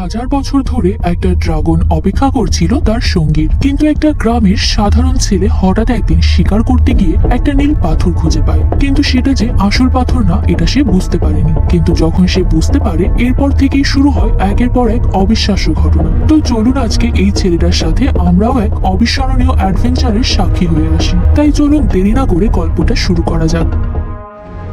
হাজার বছর ধরে একটা ড্রাগন অপেক্ষা করছিল তার সঙ্গীর। কিন্তু একটা গ্রামের সাধারণ ছেলে হঠাৎ একদিন শিকার করতে গিয়ে একটা নীল পাথর খুঁজে পায়। কিন্তু সেটা যে আসল পাথর না, এটা সে বুঝতে পারেনি। কিন্তু যখন সে বুঝতে পারে, এরপর থেকেই শুরু হয় একের পর এক অবিশ্বাস্য ঘটনা। তো চলুন আজকে এই ছেলেটার সাথে আমরাও এক অবিস্মরণীয় অ্যাডভেঞ্চারের সাক্ষী হয়ে আসি। তাই চলুন দেরি না করে গল্পটা শুরু করা যাক।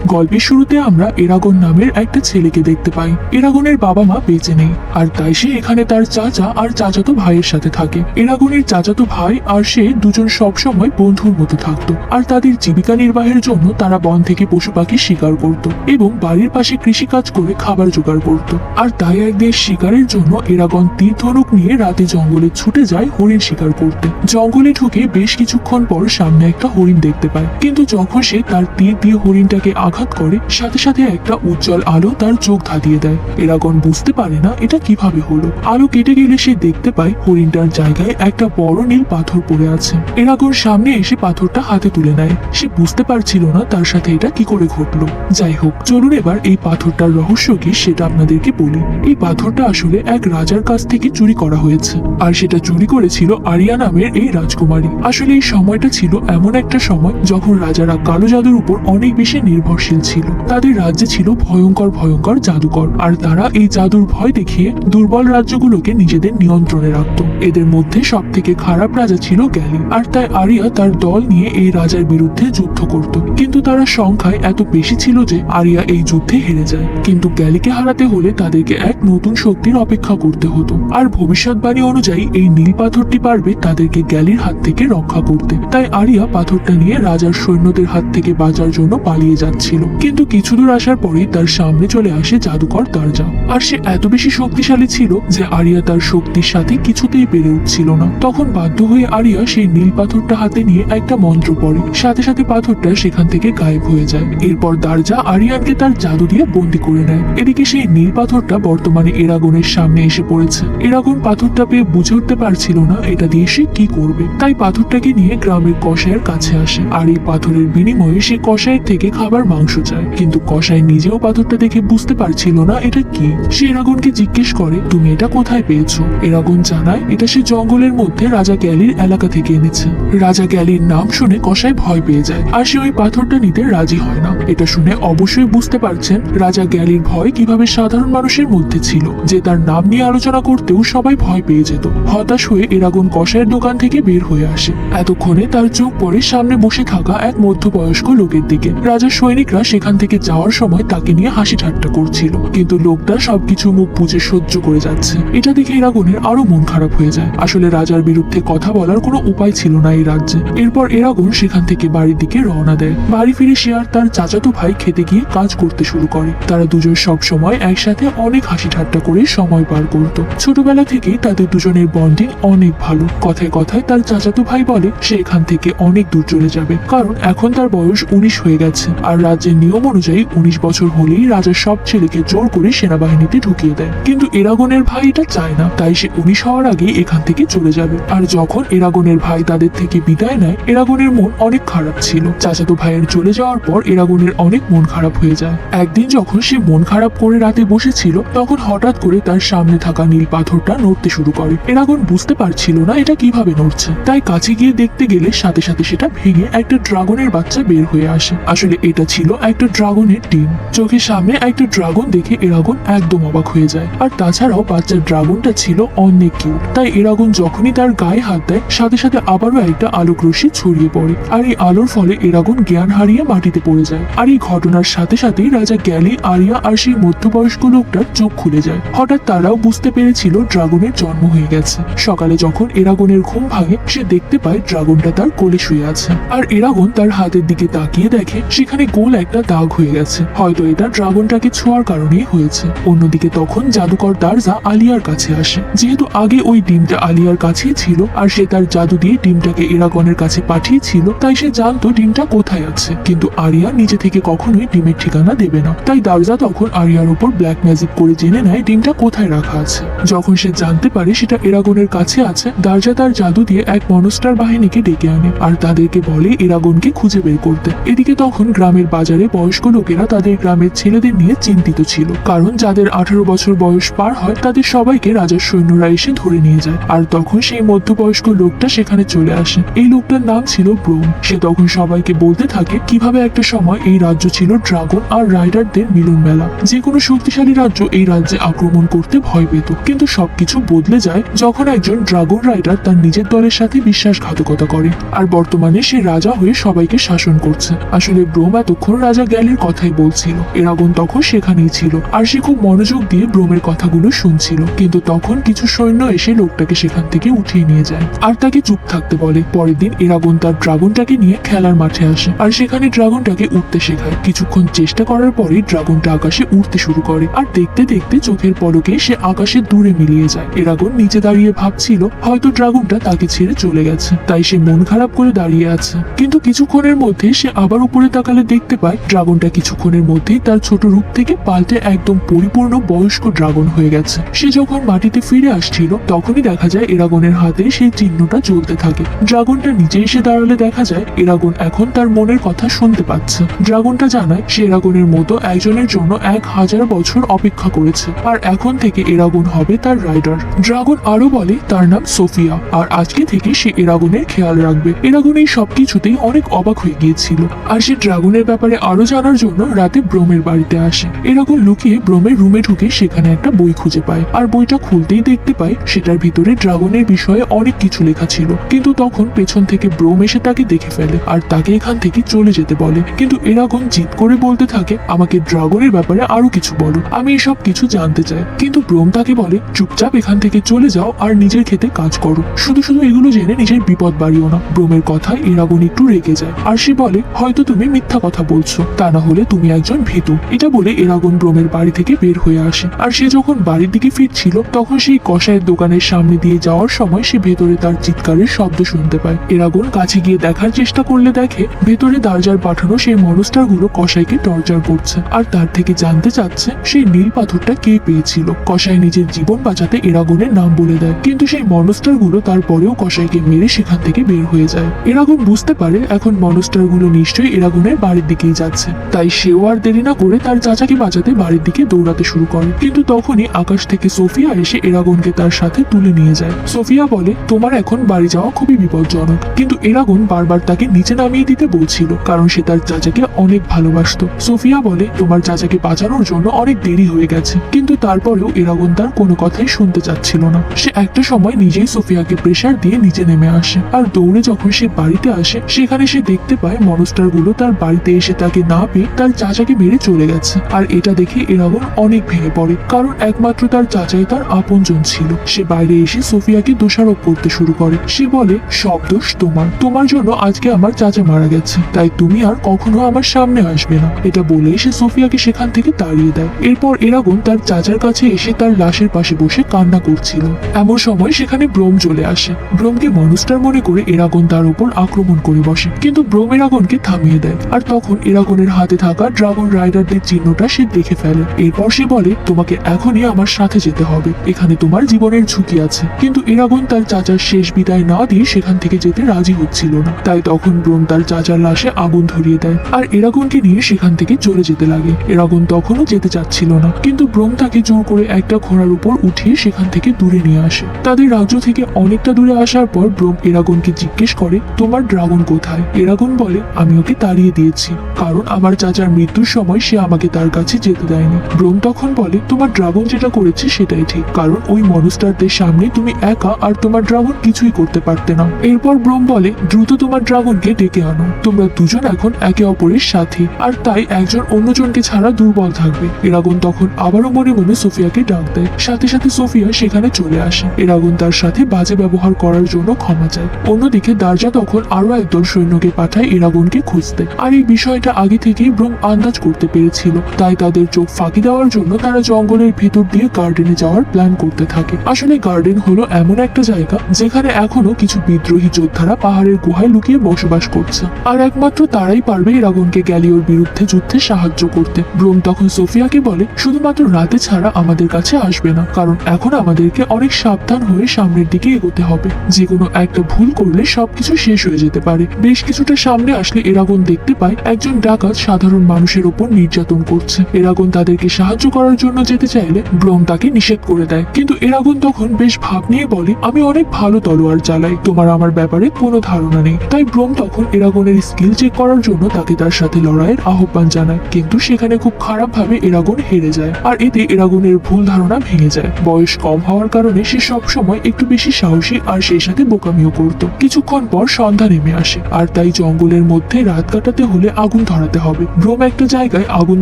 গল্পের শুরুতে আমরা এরাগন নামের একটা ছেলেকে দেখতে পাই। এরাগনের বাবা মা বেঁচে নেই, আর তাই সে এখানে তার চাচা আর চাচাতো ভাইয়ের সাথে থাকে। এরাগনের চাচাতো ভাই আর সে দুজন সবসময় বন্ধুর মতো থাকতো, আর তাদের জীবিকা নির্বাহের জন্য তারা বন থেকে পশু পাখি শিকার করত এবং বাড়ির পাশে কৃষিকাজ করে খাবার জোগাড় করত। আর তাই একদিন শিকারের জন্য এরাগন তীর ধনুক নিয়ে রাতে জঙ্গলে ছুটে যায় হরিণ শিকার করতে। জঙ্গলে ঢুকে বেশ কিছুক্ষণ পর সামনে একটা হরিণ দেখতে পায়, কিন্তু যখন সে তার তীর দিয়ে হরিণটাকে আঘাত করে, সাথে সাথে একটা উজ্জ্বল আলো তার চোখ ধাঁধিয়ে দেয়। এরাগন বুঝতে পারে না এটা কীভাবে হলো। আলো কেটে গেলে সে দেখতে পায় হরিণটার জায়গায় একটা বড় নীল পাথর পড়ে আছে। এরাগন সামনে এসে পাথরটা হাতে তুলে নেয়। সে বুঝতে পারছিল না তার সাথে এটা কি করে ঘটলো। যাই হোক, চলুন এবার এই পাথরটার রহস্য কি সেটা আপনাদেরকে বলি। এই পাথরটা আসলে এক রাজার কাছ থেকে চুরি করা হয়েছে। আর সেটা চুরি করেছিল আরিয়া নামের এই রাজকুমারী। আসলে এই সময়টা ছিল এমন একটা সময় যখন রাজারা কালো জাদুর উপর অনেক বেশি নির্ভরশীল ছিল। তাদের রাজ্যে ছিল ভয়ঙ্কর ভয়ঙ্কর জাদুকর। আর তারা এই জাদুর ভয় দেখিয়ে দুর্বল রাজ্যগুলোকে নিজেদের নিয়ন্ত্রণে রাখত। এদের মধ্যে সব থেকে খারাপ রাজা ছিল গ্যালি আর তাই আরিয়া তার দল নিয়ে এই রাজার বিরুদ্ধে যুদ্ধ করত। কিন্তু তারা সংখ্যায় এত বেশি ছিল যে আরিয়া এই যুদ্ধে হেরে যায়। কিন্তু গ্যালিকে হারাতে হলে তাদেরকে এক নতুন শক্তির অপেক্ষা করতে হতো। আর ভবিষ্যৎবাণী অনুযায়ী এই নীল পাথরটি পারবে তাদেরকে গ্যালির হাত থেকে রক্ষা করতে। তাই আরিয়া পাথরটা নিয়ে রাজার সৈন্যদের হাত থেকে বাঁচার জন্য পালিয়ে যাচ্ছিল কিন্তু কিছু দূর আসার পরেই তার সামনে চলে আসে জাদুকর দরজা আর সে এত বেশি শক্তিশালী ছিল যে আরিয়া তার শক্তির সাথে কিছুতেই পেরে উঠছিল না। তখন বাধ্য হয়ে আরিয়া সেই নীল পাথরটা হাতে নিয়ে একটা মন্ত্র পড়ে। সাথে সাথে পাথরটা সেখান থেকে গায়েব হয়ে যায়। এরপর দারজা আরিয়ানকে তার জাদু দিয়ে বন্দি করে নেয়। এদিকে সেই নীল পাথরটা বর্তমানে এরাগনের সামনে এসে পড়েছে। এরাগন পাথরটা পেয়ে বুঝে উঠতে পারছিল না এটা দিয়ে সে কি করবে। তাই পাথরটাকে নিয়ে গ্রামের কষায়ের কাছে আসে। আর এই পাথরের বিনিময়ে সে কষায়ের থেকে খাবার মাংস চায়। কিন্তু কষাই নিজেও পাথরটা দেখে বুঝতে পারছিল না এটা কি। সে এরাগনকে জিজ্ঞেস করে, তুমি এটা কোথায় পেয়েছ? এরাগন জানায়, এটা সে জঙ্গলের মধ্যে রাজা গ্যালির এলাকা থেকে এনেছে। রাজা গ্যালির নাম শুনে কষাই ভয় পেয়ে যায়, আর সে ওই পাথরটা নিতে রাজি হয় না। এটা শুনে অবশ্যই বুঝতে পারছেন, রাজা গ্যালির ভয় কীভাবে সাধারণ মানুষের মধ্যে ছিল, যে তার নাম নিয়ে আলোচনা করতেও সবাই ভয় পেয়ে যেত। হতাশ হয়ে এরাগন কষায়ের দোকান থেকে বের হয়ে আসে। এতক্ষণে তার চোখ পড়ে সামনে বসে থাকা এক মধ্যবয়স্ক লোকের দিকে। রাজার সৈনিকরা সেখান থেকে যাওয়ার সময় তাকে নিয়ে হাসি ঠাট্টা করছিল। কিন্তু লোকটা সবকিছু মুখ বুঝে সহ্য করে যাচ্ছে। এটা দেখে এরাগনের আরও মন খারাপ হয়ে যায়। আসলে রাজার বিরুদ্ধে কথা বলার কোনো উপায় ছিল না এই রাজ্যে। এরপর এরাগন সেখান থেকে বাড়ির দিকে রওনা দেয়। বাড়ি ফিরে সে আর তার চাচাতো ভাই খেতে গিয়ে কাজ করতে শুরু করে। তারা দুজন সব সময় একসাথে অনেক হাসি ঠাট্টা করে সময় পার করত। ছোটবেলা থেকেই তাদের দুজনের বন্ডিং অনেক ভালো। কথায় কথায় তার চাচাতো ভাই বলে, সে এখান থেকে অনেক দূর চলে যাবে। কারণ এখন তার বয়স উনিশ হয়ে গেছে। আর রাজ্যের নিয়ম অনুযায়ী উনিশ বছর হলেই রাজা সব ছেলেকে জোর করে সেনাবাহিনীতে ঢুকিয়ে দেয় কিন্তু এরাগনের ভাই এটা চায় না, তাই সে উনিশ হওয়ার আগেই এখান থেকে চলে যাবে। আর যখন এরাগনের ভাই তাদের থেকে বিদায় নেয়, এরাগনের মন অনেক খারাপ ছিল। চাচাতো ভাইয়ের চলে যাওয়ার পর এরাগনের অনেক মন খারাপ হয়ে যায়। একদিন যখন সে মন খারাপ করে রাতে বসেছিল, তখন হঠাৎ করে তার সামনে থাকা নীল পাথরটা নড়তে শুরু করে। এরাগন বুঝতে পারছিল না এটা কীভাবে নড়ছে। তাই কাছে গিয়ে দেখতে গেলে সাথে সাথে সেটা ভেঙে একটা ড্রাগনের বাচ্চা বের হয়ে আসে। আসলে এটা ছিল একটা ড্রাগনের ডিম চোখের সামনে একটা ড্রাগন দেখে এরাগন একদম অবাক হয়ে যায়। আর তাছাড়াও বাচ্চার ড্রাগনটা ছিল অনেক কিউট তাই এরাগন যখনই তার গায়ে হাত দেয়, সাথে সাথে আবারও একটা আলোক রশ্মি ছড়িয়ে পড়ে। আর এই আলোর ফলে এরাগন জ্ঞান হারিয়ে মাটিতে পড়ে যায়। আর এই ঘটনার সাথে সাথেই রাজা গ্যালি, আরিয়া আর সেই মধ্যবয়স্ক লোকটার চোখ খুলে যায়। হঠাৎ তারাও বুঝতে পেরেছিল ড্রাগনের জন্ম হয়ে গেছে। সকালে যখন এরাগনের ঘুম ভাঙে, সে দেখতে পায় ড্রাগনটা তার কোলে শুয়ে আছে। আর এরাগন তার হাতের দিকে তাকিয়ে দেখে, সেখানে গোল একটা দাগ হয়ে গেছে। হয়তো এটা ড্রাগনটাকে ছোঁয়ার কারণেই হয়েছে। অন্যদিকে তখন জাদুকর দারজা আলিয়ার কাছে আসে। যেহেতু আগে ওই ডিমটা আলিয়ার কাছেই ছিল, আর সে তার জাদু দিয়ে ডিমটাকে এরাগনের কাছে পাঠিয়েছিল, তাই সে জানতো ডিমটা কোথায় আছে। কিন্তু আরিয়া নিজে থেকে কখনোই ডিমের ঠিকানা দেবে না। তাই দারজা তখন আরিয়ার উপর ব্ল্যাক ম্যাজিক করে জেনে নেয় ডিমটা কোথায় রাখা আছে। যখন সে জানতে পারে সেটা এরাগনের কাছে আছে, দারজা তার জাদু দিয়ে এক মনস্টার বাহিনীকে ডেকে আনে, আর তাদেরকে বলে এরাগনকে খুঁজে বের করতে। এদিকে তখন গ্রামের বাজারে বয়স্ক লোকেরা তাদের গ্রামের ছেলেদের নিয়ে চিন্তিত ছিল। কারণ যাদের আঠারো বছর বয়স পার হয়, তাদের সবাইকে রাজার সৈন্যরা এসে ধরে নিয়ে যায়। আর তখন সেই মধ্যবয়স্ক লোকটা সেখানে চলে আসে। এই লোকটার নাম ছিল ব্রোম। সে তখন সবাইকে বলতে থাকে, কীভাবে একটা সময় এই রাজ্য ছিল ড্রাগন আর রাইডারদের মিলন মেলা। যে কোনো শক্তিশালী রাজ্য এই রাজ্যে আক্রমণ করতে ভয় পেত। কিন্তু সবকিছু বদলে যায় যখন একজন ড্রাগন রাইডার তার নিজের দলের সাথে বিশ্বাসঘাতকতা করে। আর বর্তমানে সে রাজা হয়ে সবাইকে শাসন করছে। আসলে ব্রোম এতক্ষণ রাজা গ্যালের কথাই বলছিল এরাগন তখন সেখানেই ছিল, আর সে খুব মনোযোগ দিয়ে ব্রোমের কথাগুলো শুনছিল। কিন্তু তখন কিছু সৈন্য এসে লোকটাকে সেখান থেকে উঠিয়ে নিয়ে যায়, আর তাকে চুপ থাকতে বলে। পরের দিন এরাগন তার ড্রাগনটাকে নিয়ে খেলার মাঠে আসে, আর সেখানে ড্রাগনটাকে উঠতে শেখায়। কিছুক্ষণ চেষ্টা করার পরেই ড্রাগনটা আকাশে উঠতে শুরু করে, আর দেখতে দেখতে চোখের পলকে সে আকাশে দূরে মিলিয়ে যায়। এরাগন নিচে দাঁড়িয়ে ভাবছিল, হয়তো ড্রাগনটা তাকে ছেড়ে চলে গেছে, তাই সে মন খারাপ করে দাঁড়িয়ে আছে। কিন্তু কিছুক্ষণের মধ্যে সে আবার উপরে তাকালে দেখতে পায়। ড্রাগনটা কিছুক্ষণের মধ্যেই তার ছোট রূপ থেকে পাল্টে একদম পরিপূর্ণ বয়স্ক ড্রাগন হয়ে গেছে। সে যখন মাটিতে ফিরে আসছিল, তখনই দেখা যায় এরাগনের হাতে সেই চিহ্নটা চলতে থাকে। ড্রাগনটা নিচে এসে দাঁড়ালে দেখা যায়, এরাগন এখন তার মনের কথা শুনতে পাচ্ছে। ড্রাগনটা জানায়, সে এরাগনের মতো একজনের জন্য এক হাজার বছর অপেক্ষা করেছে। আর এখন থেকে এরাগন হবে তার রাইডার। ড্রাগন আরও বলে, তার নাম সোফিয়া। আর আজকে থেকে সে এরাগনের খেয়াল রাখবে। এরাগন এই সবকিছুতেই অনেক অবাক হয়ে গিয়েছিল। আর সে ড্রাগনের ব্যাপারে আরও জানার জন্য রাতে ব্রোমের বাড়িতে আসে। এরকম লুকিয়ে ব্রোমের রুমে ঢুকে সেখানে একটা বই খুঁজে পায়। আর বইটা খুলতেই দেখতে পায় সেটার ভিতরে ড্রাগনের বিষয়ে অনেক কিছু লেখা ছিল। কিন্তু তখন পেছন থেকে ব্রোম এসে তাকে দেখে ফেলে আর তাকে এখান থেকে চলে যেতে বলে। কিন্তু এরাগন জিদ করে বলতে থাকে, আমাকে ড্রাগনের ব্যাপারে আরও কিছু বলো। আমি এসব কিছু জানতে চাই। কিন্তু ব্রোম তাকে বলে, চুপচাপ এখান থেকে চলে যাও আর নিজের খেতে কাজ করো। শুধু শুধু এগুলো জেনে নিজের বিপদ বাড়িও না। ব্রোমের কথায় এরাগন একটু রেগে যায়। আর সে বলে, হয়তো তুমি মিথ্যা কথা বলছো? তা না হলে তুমি একজন ভীতু। এটা বলে এরাগন ব্রোমের বাড়ি থেকে বের হয়ে আসে। আর সে যখন বাড়ির দিকে ফিরছিল, তখন সেই কষায়ের দোকানের সামনে দিয়ে যাওয়ার সময় সে ভেতরে তার চিৎকারের শব্দ শুনতে পায়। এরাগন কাছে গিয়ে দেখার চেষ্টা করলে দেখে, ভেতরে দারজার পাঠানো সেই মনস্টারগুলো কষাইকে টর্চার করছে। আর তার থেকে জানতে চাচ্ছে, সেই নীল পাথরটা কে পেয়েছিল। কষাই নিজের জীবন বাঁচাতে এরাগনের নাম বলে দেয়। কিন্তু সেই মনস্টারগুলো তারপরেও কষাইকে মেরে সেখান থেকে বের হয়ে যায়। এরাগন বুঝতে পারে, এখন মনস্টারগুলো নিশ্চয়ই এরাগনের বাড়ির দিকেই যাচ্ছে। তাই সেও আর দেরি না করে তার চাচাকে বাঁচাতে বাড়ির দিকে দৌড়াতে শুরু করে। কিন্তু তখনই আকাশ থেকে সোফিয়া এসে এরাগনকে তার সাথে তুলে নিয়ে যায়। সোফিয়া বলে, তোমার এখন বাড়ি যাওয়া খুবই বিপজ্জনক। কিন্তু এরাগন বারবার তাকে নিচে নামিয়ে দিতে বলছিল, কারণ সে তার চাচাকে অনেক ভালোবাসতো। সোফিয়া বলে, তোমার চাচাকে বাঁচানোর জন্য অনেক দেরি হয়ে গেছে। কিন্তু তারপরেও এরাগন তার কোনো কথাই শুনতে চাচ্ছিল না। সে একটা সময় নিজেই সোফিয়াকে প্রেসার দিয়ে নিচে নেমে আসে। আর দৌড়ে যখন সে বাড়িতে আসে, সেখানে সে দেখতে পায় মনস্টারগুলো তার বাড়িতে এসে তাকে না পেয়ে তার চাচাকে মেরে চলে গেছে। আর এটা দেখে এরাগন অনেক ভেঙে পড়ে, কারণ একমাত্র তার চাচাই তার আপনজন ছিল। সে বাইরে এসে সোফিয়াকে দোষারোপ করতে শুরু করে। সে বলে, সব দোষ তোমার। তোমার জন্য আজকে আমার চাচা মারা গেছে। তাই তুমি আর কখনো আমার সামনে আসবে না। এটা বলে সে সোফিয়াকে সেখান থেকে তাড়িয়ে দেয়। এরপর এরাগন তার চাচার কাছে এসে তার লাশের পাশে বসে কান্না করছিল। এমন সময় সেখানে ব্রোম চলে আসে। ব্রোমকে মনস্টার মনে করে এরাগন তার উপর আক্রমণ করে বসে। কিন্তু ব্রোম এরাগনকে থামিয়ে দেয়। আর তখন এরাগনের হাতে থাকা ড্রাগন রাইডারদের চিহ্নটা সে দেখে ফেলে। এরপর সে বলে, তোমাকে এখনই আমার সাথে যেতে হবে। এখানে তোমার জীবনের ঝুঁকি আছে। কিন্তু এরাগন তার চাচার শেষ বিদায় না দিয়ে সেখান থেকে যেতে রাজি হচ্ছিল না। তাই তখন ব্রোম তার চাচার লাশে আগুন ধরিয়ে দেয় আর এরাগনকে নিয়ে সেখান থেকে চলে যেতে লাগে। এরাগন তখনও যেতে চাচ্ছিল না, কিন্তু ব্রোম তাকে জোর করে একটা ঘোড়ার উপর উঠিয়ে সেখান থেকে দূরে নিয়ে আসে। তাদের রাজ্য থেকে অনেকটা দূরে আসার পর ব্রোম এরাগনকে জিজ্ঞেস করে, তোমার ড্রাগন কোথায়? এরাগন বলে, আমি ওকে তাড়িয়ে দিয়েছি। কারণ আমার চাচার মৃত্যুর সময় সে আমাকে তার কাছে যেতে দেয়নি। ব্রোম তখন বলে, তোমার ড্রাগন যেটা করেছে সেটাই ঠিক, কারণ ওই মনস্টারদের সামনে তুমি একা আর তোমার ড্রাগন কিছুই করতে পারতে না। এরপর ব্রোম বলে, দ্রুত তোমার ড্রাগনকে ডেকে আনো। তোমরা দুজন এখন একে অপরের সাথী, আর তাই একজন অন্যজনকে ছাড়া দুর্বল থাকবে। এরাগন তখন আবারও মনে মনে সোফিয়াকে ডাক দেয়। সাথে সাথে সোফিয়া সেখানে চলে আসে। এরাগন তার সাথে বাজে ব্যবহার করার জন্য ক্ষমা চায়। অন্যদিকে দারজা তখন আরও একদল সৈন্যকে পাঠায় এরাগনকে খুঁজতে। আর এই বিষয়টা আগে থেকেই ব্রোম আন্দাজ করতে পেরেছিল। তাই তাদের চোখ ফাঁকি দেওয়ার জন্য তারা জঙ্গলের ভেতর দিয়ে গার্ডেনে যাওয়ার প্ল্যান করতে থাকে। আসলে গার্ডেন হলো এমন একটা জায়গা যেখানে এখনও কিছু বিদ্রোহী যোদ্ধারা পাহাড়ের গুহায় লুকিয়ে বসবাস করছে। আর একমাত্র তারাই পারবে এরাগনকে গ্যালিওর বিরুদ্ধে যুদ্ধে সাহায্য করতে। ব্রোম তখন সোফিয়াকে বলে, শুধুমাত্র রাতে ছাড়া আমাদের কাছে আসবে না, কারণ এখন আমাদেরকে অনেক সাবধান হয়ে সামনের দিকে এগোতে হবে। যে কোনো একটা ভুল করলে সবকিছু শেষ হয়ে যেতে পারে। বেশ কিছুটা সামনে আসলে এরাগন দেখতে পায় একজন ডাকাত সাধারণ মানুষের ওপর নির্যাতন করছে। এরাগন তাদেরকে সাহায্য করার জন্য যেতে চাইলে ব্রোম তাকে নিষেধ করে দেয়। কিন্তু এরাগন তখন বেশ ভাব নিয়ে বলে, আমি অনেক ভালো তলোয়ার চালাই তোমার আমার ব্যাপারে কোনো ধারণা নেই। তাই ব্রোম তখন এরাগনের স্কিল চেক করার জন্য তাকে তার সাথে লড়াইয়ের আহ্বান জানায়। কিন্তু সেখানে খুব খারাপ ভাবে এরাগন হেরে যায় আর এতে এরাগনের ভুল ধারণা ভেঙে যায়। বয়স কম হওয়ার কারণে সে সব সময় একটু বেশি সাহসী আর সেই সাথে বোকামিও করত। কিছুক্ষণ পর সন্ধ্যা নেমে আসে আর তাই জঙ্গলের মধ্যে রাত কাটাতে হলে আগুন ধরাতে হবে। ব্রোম একটা জায়গায় আগুন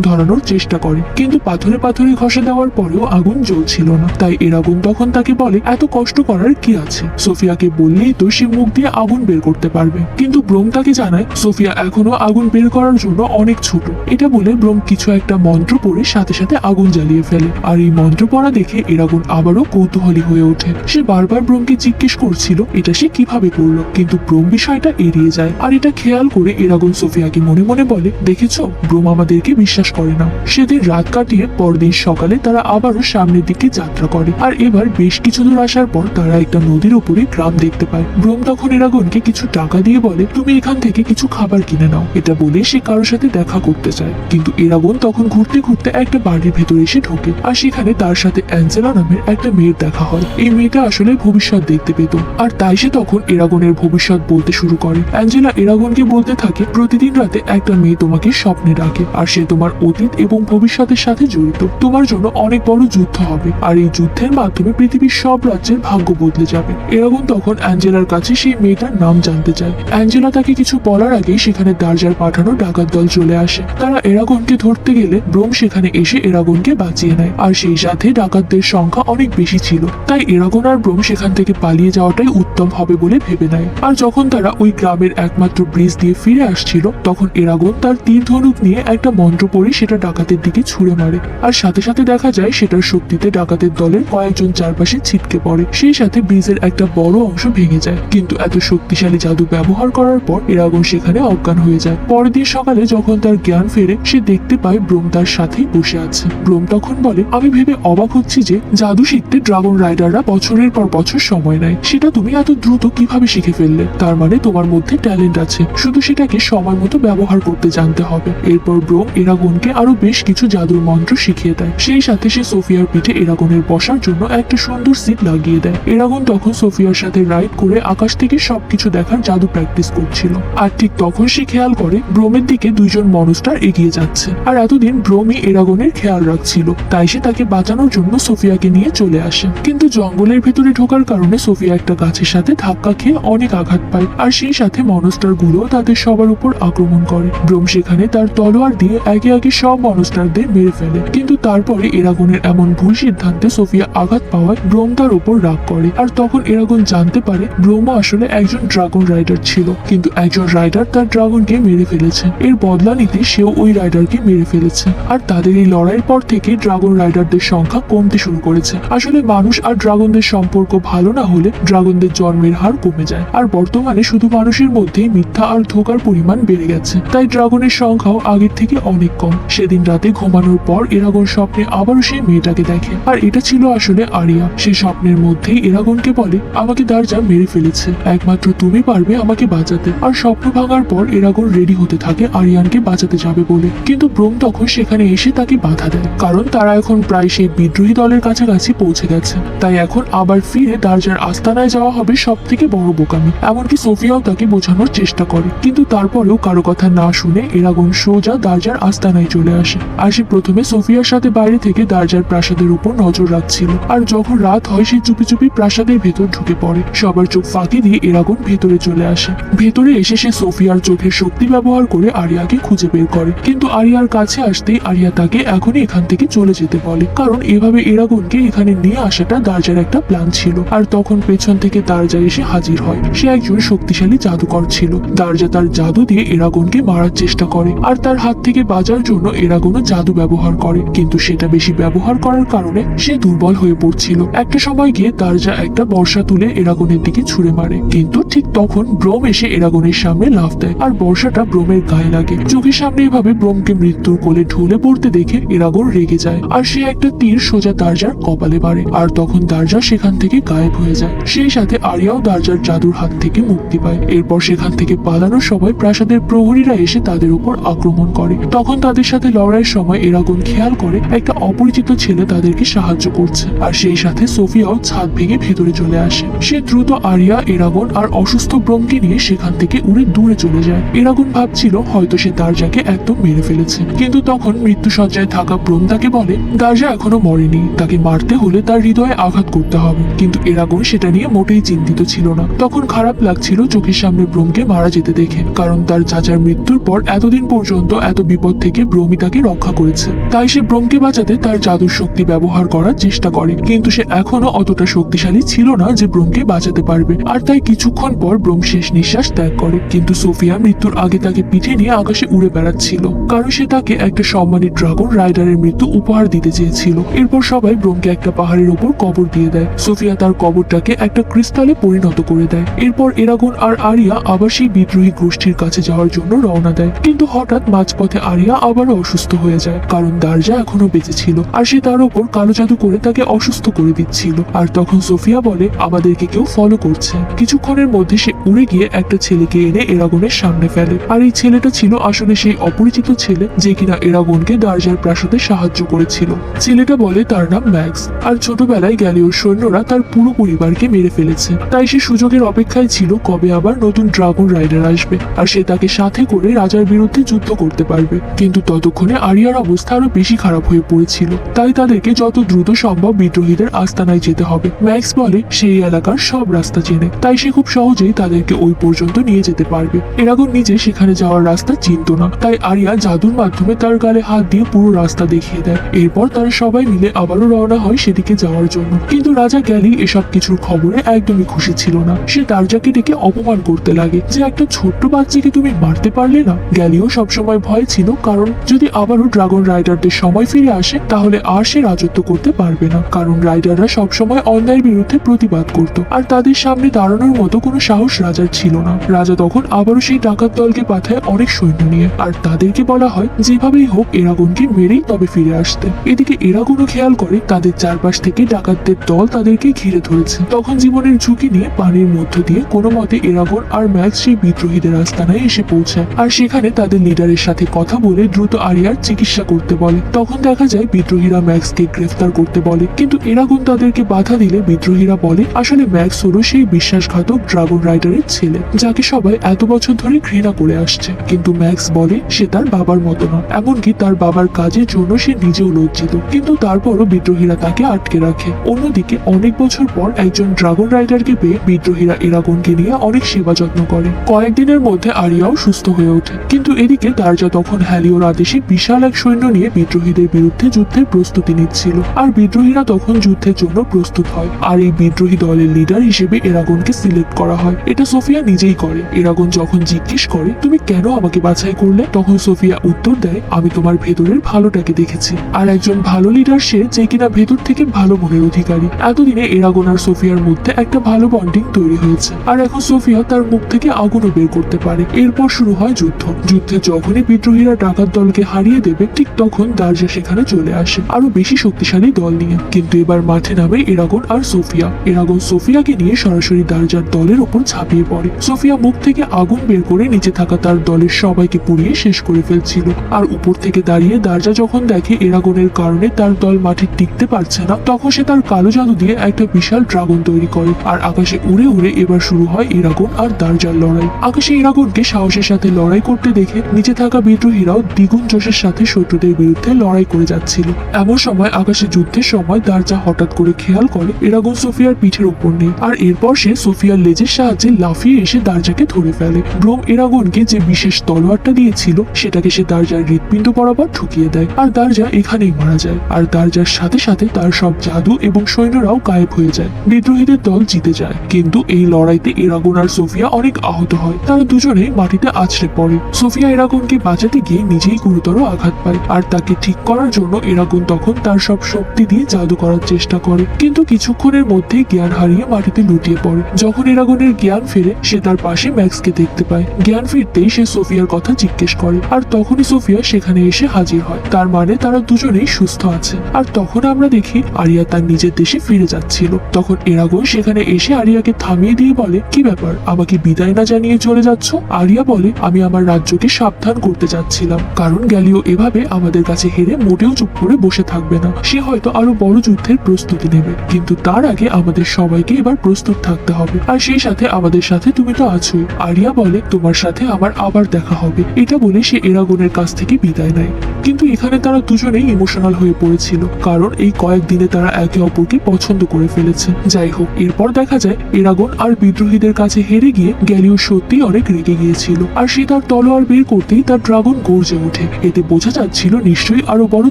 ধরানোর চেষ্টা করে। কিন্তু পাথরে পাথরে ঘষে দেওয়ার পরেও আগুন জ্বলছিল না। তাই এরাগুন তখন তাকে বলে, এত কষ্ট করার কি আছে? সোফিয়াকে বললেই তো সে মুখ দিয়ে আগুন বের করতে পারবে। কিন্তু ব্রোম তাকে জানায়, সোফিয়া, এখনও আগুন বের করার জন্য অনেক ছোট। এটা বলে ব্রোম কিছু একটা মন্ত্র পড়ে সাথে সাথে আগুন জ্বালিয়ে ফেলে। আর এই মন্ত্র পড়া দেখে এরাগুন আবারও কৌতূহলী হয়ে ওঠে। সে বারবার ব্রোমকে জিজ্ঞেস করছিল, এটা সে কীভাবে করল? কিন্তু ব্রোম বিষয়টা এড়িয়ে যায়। আর এটা খেয়াল করে এর এরাগুন সোফিয়াকে মনে মনে বলে, দেখেছ? ব্রোম আমাদেরকে বিশ্বাস করে না। সেদিন রাত কাটিয়ে পরদিন সকালে তারা আবারও সামনের দিকে যাত্রা করে। আর এবার বেশ কিছু দূর আসার পর তারা একটা নদীর উপরে গ্রাম দেখতে পায়। ব্রোম তখন এরাগনকে কিছু টাকা দিয়ে বলে, তুমি এখান থেকে কিছু খাবার কিনে নাও। এটা বলে সে কারোর সাথে দেখা করতে চায় কিন্তু এরাগন তখন ঘুরতে ঘুরতে একটা বাড়ির ভেতরে এসে ঢোকে। আর সেখানে তার সাথে অ্যাঞ্জেলা নামের একটা মেয়ের দেখা হয়। এই মেয়েটা আসলে ভবিষ্যৎ দেখতে পেত। আর তাই সে তখন এরাগনের ভবিষ্যৎ বলতে শুরু করে। অ্যাঞ্জেলা এরাগনকে বলতে থাকে, প্রতিদিন রাতে একটা মেয়ে তোমাকে স্বপ্নে ডাকে, আর সে তোমার অতীত এবং ভবিষ্যতের সাথে জড়িত। তোমার জন্য অনেক বড় যুদ্ধ হবে, আর এই যুদ্ধের মাধ্যমে পৃথিবীর সব রাজ্যের ভাগ্য বদলে যাবে। এরাগন তখন অ্যাঞ্জেলার কাছে সেই মেয়েটার নাম জানতে চায়। অ্যাঞ্জেলা তাকে কিছু বলার আগেই সেখানে দার্জার পাঠানো ডাকাত দল চলে আসে। তারা এরাগনকে ধরতে গেলে ব্রোম সেখানে এসে এরাগনকে বাঁচিয়ে নেয়, আর সেই সাথে ডাকাতদের সংখ্যা অনেক বেশি ছিল। তাই এরাগন আর ব্রোম সেখান থেকে পালিয়ে যাওয়াটাই উত্তম হবে বলে ভেবে নেয়। আর যখন তারা ওই গ্রামের একমাত্র ব্রিজ দিয়ে ফিরে আসছিল, তখন এরাগন তার তীর ধনুক নিয়ে একটা মন্ত্র পড়ে সেটা ডাকাতের দিকে ছুঁড়ে মারে। আর সাথে সাথে দেখা যায় সেটার শক্তিতে ডাকাতের দলের কয়েকজন চারপাশে ছিটকে পড়ে। সেই সাথে ব্রিজের একটা বড় অংশ ভেঙে যায়। কিন্তু এত শক্তিশালী জাদু ব্যবহার করার পর এরাগন সেখানে অজ্ঞান হয়ে যায়। পরের দিন সকালে যখন তার জ্ঞান ফেরে, সে দেখতে পায় ব্রোম তার সাথেই বসে আছে। ব্রোম তখন বলে, আমি ভেবে অবাক হচ্ছি যে জাদু শিখতে ড্রাগন রাইডাররা বছরের পর বছর সময় নেয়। সেটা তুমি এত দ্রুত কীভাবে শিখে ফেললে? তার মানে তোমার মধ্যে ট্যালেন্ট আছে। শুধু সেটাকে সময় মতো ব্যবহার করতে জানতে হবে। এরপর ব্রোম এরাগনকে আরও বেশ কিছু জাদুর মন্ত্র শিখিয়ে দেয়। সেই সাথে সে সোফিয়ার পিঠে এরাগনের বসার জন্য একটা সুন্দর সিট লাগিয়ে দেয়। এরাগন তখন সোফিয়ার সাথে রাইড করে আকাশ থেকে সবকিছু দেখার জাদু প্র্যাকটিস করছিল। আর ঠিক তখন সে খেয়াল করে, ব্রোমের দিকে দুইজন মনস্টার এগিয়ে যাচ্ছে। আর এতদিন ব্রোমই এরাগনের খেয়াল রাখছিল। তাই সে তাকে বাঁচানোর জন্য সোফিয়াকে নিয়ে চলে আসে। কিন্তু জঙ্গলের ভেতরে ঢোকার কারণে সোফিয়া একটা গাছের সাথে ধাক্কা খেয়ে অনেক আঘাত পায়। আর সেই সাথে মনস্টারগুলো তাদের সবার উপর আক্রমণ করে। ব্রোম সেখানে তার তলোয়ার দিয়ে একে একে সব মনস্টারদের মেরে ফেলে। কিন্তু তারপরে এরাগনের এমন ভুল সিদ্ধান্তে সোফিয়া আঘাত পাওয়ায় ব্রোম তার উপর রাগ করে। আর তখন এরাগন জানতে পারে ব্রোমও আসলে একজন ড্রাগন রাইডার ছিল। কিন্তু একজন রাইডার তার ড্রাগনকে মেরে ফেলেছে। এর বদলা নিতে সেও ওই রাইডারকে মেরে ফেলেছে। আর তাদের এই লড়াইয়ের পর থেকে ড্রাগন রাইডারদের সংখ্যা কমতে শুরু করেছে। আসলে মানুষ আর ড্রাগনদের সম্পর্ক ভালো না হলে ড্রাগনদের জন্মের হার কমে যায়। আর বর্তমানে শুধু মানুষের মধ্যেই মিথ্যা আর ধোকার পরিমাণ বেড়ে গেছে। তাই ড্রাগনের সংখ্যাও আগের থেকে অনেক কম। সেদিন রাতে ঘুমানোর পর এরাগন স্বপ্নে আবারও সেই মেয়েটাকে দেখে। আর এটা ছিল আসলে আরিয়া। সে স্বপ্নের মধ্যেই এরাগনকে বলে, আমাকে দারজা মেরে ফেলেছে। একমাত্র তুমি পারবে আমাকে বাঁচাতে। আর স্বপ্ন ভাঙার পর এরাগন রেডি হতে থাকে আরিয়ানকে বাঁচাতে যাবে বলে। কিন্তু ব্রোম তখন সেখানে এসে তাকে বাধা দেয়। কারণ তারা এখন প্রায় সেই বিদ্রোহী দলের কাছাকাছি পৌঁছে গেছে। তাই এখন আবার ফিরে দারজার আস্তানায় যাওয়া হবে সব থেকে বড় বোকামি। এমনকি সোফিয়াও তাকে বোঝানোর চেষ্টা করে। কিন্তু তারপরেও কারও কথা না শুনে এরাগন সোজা দারজার আস্তানায় চলে আসে। আর সে প্রথমে সোফিয়ার সাথে বাইরে থেকে দারজার প্রাসাদের উপর নজর রাখছিল। আর যখন রাত হয়, সে চুপি চুপি প্রাসাদের ভেতর ঢুকে পড়ে। সবার চোখ ফাঁকি দিয়ে এরাগন ভেতরে চলে আসে। ভেতরে এসে সে সোফিয়ার চোখের শক্তি ব্যবহার করে আরিয়াকে খুঁজে বের করে। কিন্তু আরিয়ার কাছে আসতেই আরিয়া তাকে এখনই এখান থেকে চলে যেতে বলে। কারণ এভাবে এরাগনকে এখানে নিয়ে আসাটা দারজার একটা প্ল্যান ছিল। আর তখন পেছন থেকে দারজা এসে হাজির হয়। সে একজন শক্তিশালী জাদুকর ছিল। দারজা তার জাদু দিয়ে এরাগনকে মারার চেষ্টা করে আর তার হাত থেকে বাঁচার জন্য এরাগনও জাদু ব্যবহার করে। কিন্তু সেটা বেশি ব্যবহার করার কারণে সে দুর্বল হয়ে পড়ছিল। একটা সময় গিয়ে দারজা একটা বর্ষা তুলে এরাগনের দিকে ছুঁড়ে মারে। কিন্তু ঠিক তখন ব্রোম এসে এরাগনের সামনে লাফ দেয় আর বর্ষাটা ব্রোমের গায়ে লাগে। চোখের সামনে এভাবে ব্রোমকে মৃত্যুর কোলে ঢুলে পড়তে দেখে এরাগন রেগে যায় আর সে একটা তীর সোজা দারজার কপালে বাড়ে আর তখন দারজা সেখান থেকে গায়েব হয়ে যায়। সেই সাথে আরিয়াও দারজার জাদুর হাত থেকে মুক্তি পায়। এরপর সেখান থেকে পালানোর সময় প্রাসাদের প্রহরীরা এসে তাদের উপর আক্রমণ করে। তখন তাদের সাথে লড়াইয়ের সময় এরাগুন খেয়াল করে একটা অপরিচিত ছেলে তাদেরকে সাহায্য করছে। আর সেই সাথে সোফিয়াও ছাদ ভেঙে ভেতরে চলে আসে। সে দ্রুত আরিয়া, এরাগন আর অসুস্থ ব্রমকে নিয়ে সেখান থেকে উড়ে দূরে চলে যায়। এরাগুন ভাবছিল হয়তো সে দারজাকে একদম মেরে ফেলেছে। কিন্তু তখন মৃত্যুসজ্জায় থাকা ব্রোম তাকে বলে, দারজা এখনও মরেনি। তাকে মারতে হলে তার হৃদয়ে আঘাত করতে হবে। কিন্তু এরাগুন সেটা নিয়ে মোটেই চিন্তিত ছিল না। তখন খারাপ লাগছিল চোখের সামনে ব্রোমকে মারা যেতে দেখে, কারণ তার চাচার মৃত্যুর পর এতদিন পর্যন্ত এত বিপদ থেকে ব্রোমই তাকে রক্ষা করেছে। তাই সে ব্রোমকে বাঁচাতে তার জাদুর শক্তি ব্যবহার করার চেষ্টা করে। কিন্তু সে এখনও অতটা শক্তিশালী ছিল না যে ব্রোমকে বাঁচাতে পারবে। আর তাই কিছুক্ষণ পর ব্রোম শেষ নিঃশ্বাস ত্যাগ করে। কিন্তু সোফিয়া মৃত্যুর আগে তাকে পিঠে নিয়ে আকাশে উড়ে বেড়াচ্ছিল। কারণ সে তাকে একটা সম্মানী ড্রাগন রাইডারের মৃত্যু উপহার দিতে চেয়েছিল। এরপর সবাই ব্রোমকে একটা পাহাড়ের উপর কবর দিয়ে দেয়। সোফিয়া তার কবরটাকে একটা ক্রিস্টালে পরিণত করে দেয়। এরপর এরাগন আর আরিয়া আবার সেই বিদ্রোহী গোষ্ঠীর কাছে যাওয়ার জন্য রওনা দেয়। কিন্তু হঠাৎ মাঝপথে আরিয়া আবারও অসুস্থ হয়ে যায়, কারণ দারজা এখনও বেঁচে ছিল আর সে তার উপর কালো জাদু করে তাকে অসুস্থ করে দিচ্ছিল। আর তখন সোফিয়া বলে, আমাদেরকে কেউ ফলো করছে। কিছুক্ষণের মধ্যে সে উড়ে গিয়ে একটা ছেলেকে এনে এরাগনের সামনে ফেলে। আর এই ছেলেটা ছিল আসলে সেই অপরিচিত ছেলে যে কিনা এরাগনকে দারজার প্রাসাদে সাহায্য করেছিল। ছেলেটা বলে, তার নাম ম্যাক্স। আর ছোটবেলায় গ্যালিওর সৈন্যরা তার পুরো পরিবারকে মেরে ফেলেছে। তাই সে সুযোগের অপেক্ষায় ছিল কবে আবার নতুন ড্রাগন রাইডার আসবে। আর সে তাকে সাথে করে রাজার বিরুদ্ধে যুদ্ধ করতে পারবে। কিন্তু ততক্ষণে আরিয়ার অবস্থা আরও বেশি খারাপ হয়ে পড়েছিল। তাই তাদেরকে যত দ্রুত সম্ভব বিদ্রোহীদের আস্তানায় যেতে হবে। ম্যাক্স বলে সেই এলাকার সব রাস্তা চেনে। তাই সে খুব সহজেই তাদেরকে ওই পর্যন্ত নিয়ে যেতে পারবে। এরাগন নিজে সেখানে যাওয়ার রাস্তা চিনত না। তাই আরিয়া জাদুর মাধ্যমে তার গালে হাত দিয়ে পুরো রাস্তা দেখিয়ে দেয়। এরপর তারা সবাই মিলে আবারও রওনা হয় সেদিকে যাওয়ার জন্য। কিন্তু রাজা গ্যালি এসব কিছুর খবরে একদমই খুশি ছিল না। সে দারজাকে ডেকে অপমান করতে লাগে। যে একটা ছোট্ট বাচ্চাকে তুমি মারতে পারলে না? গ্যালিও সবসময় ভয় ছিল, কারণ যদি আবারও ড্রাগন রাইডারদের সময় ফিরে আসে, তাহলে আর সে রাজত্ব করতে পারবে না। কারণ রাইডাররা সবসময় অন্যায়ের বিরুদ্ধে প্রতিবাদ করত, আর তাদের সামনে দাঁড়ানোর মতো কোনো সাহস রাজার ছিল না। রাজা তখন আবারও সেই ডাকাত দলকে পাঠায় অনেক সৈন্য নিয়ে, আর তাদেরকে বলা হয়, যেভাবেই হোক, এরাগনকে মেরেই তবে ফিরে আসতে। এদিকে এরাগনও খেয়াল করে, তাদের চারপাশ থেকে ডাকাতদের দল তাদেরকে ঘিরে ধরেছে। তখন জীবনের ঝুঁকি নিয়ে পানির মধ্য দিয়ে কোনো মতে এরাগন আর ম্যাক্স সেই বিদ্রোহীদের আস্তানায় এসে পৌঁছায়, আর সেখানে তাদের লিডারের সাথে কথা বলে দ্রুত আরিয়ার চিকিৎসা করতে বলে। তখন দেখা যায় বিদ্রোহীরা ম্যাক্সকে গ্রেফতার করতে বলে। কিন্তু এরাগন তাদেরকে বাধা দিলে বিদ্রোহীরা বলে, আসলে ম্যাক্স হলো সেই বিশ্বাসঘাতক ড্রাগন রাইডারের ছেলে, যাকে সবাই এত বছর ধরে ঘৃণা করে আসছে। কিন্তু ম্যাক্স বলে, সে তার বাবার মতো না এমনকি তার বাবার কাজের জন্য সে নিজেও লজ্জিত। কিন্তু তারপরও বিদ্রোহীরা তাকে আটকে রাখে। অন্যদিকে অনেক বছর পর একজন ড্রাগন রাইডারকে পেয়ে বিদ্রোহীরা এরাগনকে নিয়ে অনেক সেবা যত্ন করে। কয়েকদিনের মধ্যে আরিয়াও সুস্থ হয়ে ওঠে। কিন্তু এদিকে দারজা তখন হ্যালিওর আদেশে বিশাল এক সৈন্য নিয়ে বিদ্রোহীদের বিরুদ্ধে যুদ্ধের প্রস্তুতি নিচ্ছিল। আর বিদ্রোহীরা তখন যুদ্ধের জন্য প্রস্তুত হয়। আর এই বিদ্রোহী দলের লিডার হিসেবে এরাগনকে সিলেক্ট করা হয়। এটা সোফিয়া নিজেই করে। এরাগন যখন জিজ্ঞেস করে, তুমি কেন আমাকে বাছাই করলে? তখন সোফিয়া উত্তর দেয়, আমি তোমার ভেতরের ভালোটাকে দেখেছি। আর একজন ভালো লিডার সে যে কিনা ভেতর থেকে ভালো মনের অধিকারী। এতদিনে এরাগন আর সোফিয়ার মধ্যে একটা ভালো বন্ডিং তৈরি হয়েছে। আর এখন সোফিয়া তার মুখ থেকে আগুনও বের করতে পারে। এরপর শুরু হয় যুদ্ধ। যুদ্ধে যখনই বিদ্রোহীরা ডাকাত দলকে হারিয়ে দেবে, ঠিক তখন দার্জা সেখানে চলে আসে। আরও বেশি শক্তিশালী দল নিয়ে। কিন্তু এবার মাঠে নামে এরাগন আর সোফিয়া। এরাগন সোফিয়াকে নিয়ে সরাসরি দার্জার দলের ওপর ঝাঁপিয়ে পড়ে। সোফিয়া মুখ থেকে আগুন বের করে নিচে থাকা তার দলের সবাইকে পুড়িয়ে শেষ করে ফেলছিল। আর উপর থেকে দাঁড়িয়ে দার্জা যখন দেখে এরাগনের কারণে তার দল মাঠে টিকতে পারছে না, তখন সে তার কালো জাদু দিয়ে একটা বিশাল ড্রাগন তৈরি করে। আর আকাশে উড়ে উড়ে এবার শুরু হয় এরাগন আর দার্জার লড়াই। আকাশে এরাগনকে সাহসের সাথে লড়াই করতে দেখে নিচে থাকা বিদ্রোহীরাও দ্বিগুণ জোশের সাথে শত্রুদের বিরুদ্ধে লড়াই করে যাচ্ছিল। এমন সময় আকাশে যুদ্ধের সময় দার্জা হঠাৎ করে খেয়াল করে, এরাগন সোফিয়ার পিঠের উপর নেই। আর এরপর সে সোফিয়ার লেজের সাহায্যে লাফিয়ে এসে দার্জাকে ধরে ফেলে। ব্রোম এরাগনকে যে বিশেষ তলোয়ারটা দিয়েছিল, সেটাকে সে দার্জার হৃৎপিণ্ড বরাবর ঢুকিয়ে দেয় আর দার্জা এখানেই মারা যায়। আর দার্জার সাথে সাথে তার সব জাদু এবং সৈন্যরাও গায়েব হয়ে যায়। বিদ্রোহীদের দল জিতে যায়। কিন্তু এই লড়াইতে এরাগন আর সোফিয়া অনেক আহত হয়। তারা দুজনে মাটিতে আছড়ে পড়ে। সোফিয়া এরাগনকে বাঁচাতে গিয়ে নিজেই গুরুতর আঘাত পায়। আর তাকে ঠিক করার জন্য এরাগন তখন তার সব শক্তি দিয়ে জাদু করার চেষ্টা করে। কিন্তু কিছুক্ষণের মধ্যেই জ্ঞান হারিয়ে মাটিতে লুটিয়ে পড়ে। যখন এরাগনের জ্ঞান ফিরে, সে তার পাশে ম্যাক্সকে দেখতে পায়। জ্ঞান ফিরতেই সে সোফিয়ার কথা জিজ্ঞেস করে। আর তখনই সোফিয়া সেখানে এসে হাজির হয়। তার মানে তারা দুজনেই সুস্থ আছে। আর তখন আমরা দেখি আরিয়া তার নিজের দেশে ফিরে যাচ্ছিল। তখন এরাগন সেখানে এসে আরিয়াকে থামিয়ে দিয়ে বলে, কি ব্যাপার? আমাকে বিদায় না জানিয়ে চলে যাচ্ছ? আরিয়া বলে, আমি আমার রাজ্যকে সাবধান করতে চাচ্ছিলাম কারণ গ্যালিও এভাবে আমাদের কাছে হেরে মোটেও চুপ করে বসে থাকবে না। সে হয়তো আরও বড় যুদ্ধের প্রস্তুতি নেবে। কিন্তু তার আগে আমাদের সবাইকে এবার প্রস্তুত থাকতে হবে। আর সেই সাথে আমাদের সাথে তুমি তো আছোই। আরিয়া বলে, তোমার সাথে আমার আবার দেখা হবে। এটা বলে সে এরাগনের কাছ থেকে বিদায় নেয়। কিন্তু এখানে তারা দুজনেই ইমোশনাল হয়ে পড়েছিল। কারণ এই কয়েকদিনে তারা একে অপরকে পছন্দ করে ফেলেছে। যাই হোক, এরপর দেখা যায়, এরাগন আর বিদ্রোহীদের কাছে হেরে গিয়ে গ্যালিও সত্যি অনেক রেগে গিয়েছিল। আর সে তার তলোয়ার বের করতেই তার ড্রাগন গর্জে ওঠে। এতে বোঝা যাচ্ছিল নিশ্চয়ই আরও বড়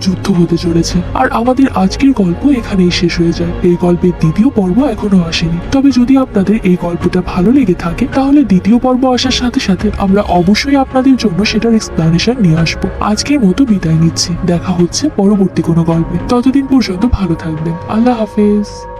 যুদ্ধ হতে চলেছে। আর আমাদের আজকের গল্প এখানেই শেষ হয়ে যায়। এই গল্পের দ্বিতীয় পর্ব এখনও আসেনি। তবে যদি আপনাদের এই গল্পটা ভালো লেগে থাকে, তাহলে দ্বিতীয় পর্ব আসার সাথে সাথে আমরা অবশ্যই আপনাদের জন্য সেটার এক্সপ্লানেশন নিয়ে আসব। আজকের মতো বিদায় নিচ্ছি। দেখা হচ্ছে পরবর্তী কোনো গল্পে। ততদিন পর্যন্ত ভালো থাকবেন। আল্লাহ হাফেজ।